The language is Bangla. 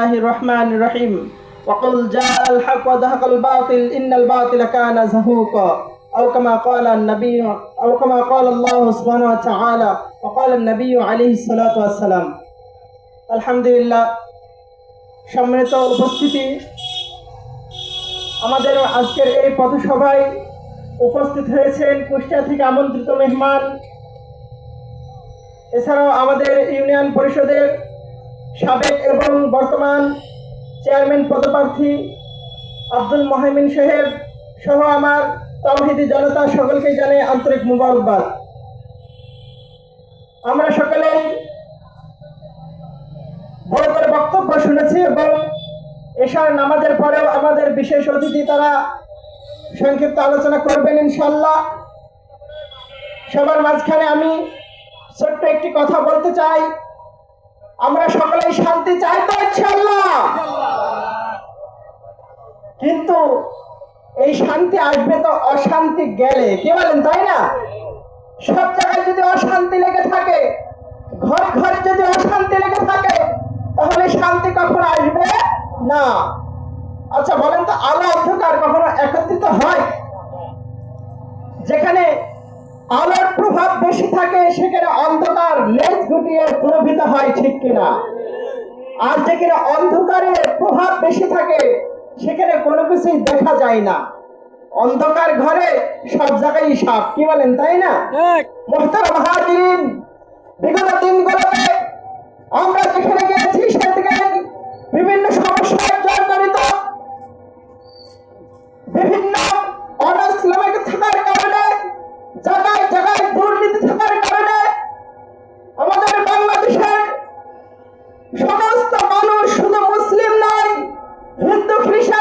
الله الرحمن الرحيم وقل جاء الحق وزهق الباطل إن الباطل كان زهوقا أو كما قال النبي أو كما قال الله سبحانه وتعالى وقال النبي عليه الصلاة والسلام الحمد لله সম্মানিত উপস্থিতি আমাদের আজকের এই পথসভায় উপস্থিত হয়েছেন কুষ্টিয়া থেকে আমন্ত্রিত মেহমান এছাড়াও আমাদের ইউনিয়ন পরিষদের সাবেক এবং বর্তমান চেয়ারম্যান পদপ্রার্থী আব্দুল মহামিন সাহেব সহ আমার তাওহিদি জনতা সকলকে জানে আন্তরিক মুবারকবাদ। আমরা সকলেই বড় করে বক্তব্য শুনেছি এবং এশার নামাজের পরেও আমাদের বিশেষ অতিথি তারা সংক্ষিপ্ত আলোচনা করবেন ইনশাল্লাহ সবার মাঝখানে আমি ছোট্ট একটি কথা বলতে চাই। আমরা সকলেই শান্তি চাই তো ইনশাল্লাহ কিন্তু এই শান্তি আসবে তো অশান্তি গেলে, কি বলেন, তাই না? সব জায়গায় যদি অশান্তি লেগে থাকে, ঘর ঘরে যদি অশান্তি লেগে থাকে, তাহলে শান্তি কখনো আসবে না। আচ্ছা বলেন তো, আলো অন্ধকার কখনো একত্রিত হয়? যেখানে আলোর প্রভাব বেশি থাকে, সেখানে অন্ধকার লেজ গুটিয়ে প্রভাবিত হয় ঠিক কিনা? আর যেখানে অন্ধকারের প্রভাব বেশি থাকে সেখানে কোনো কিছুই দেখা যায় না। অন্ধকার ঘরে সব জায়গায় সাপ কি বলেন তাই না? বিগত দিনগুলোতে Afrika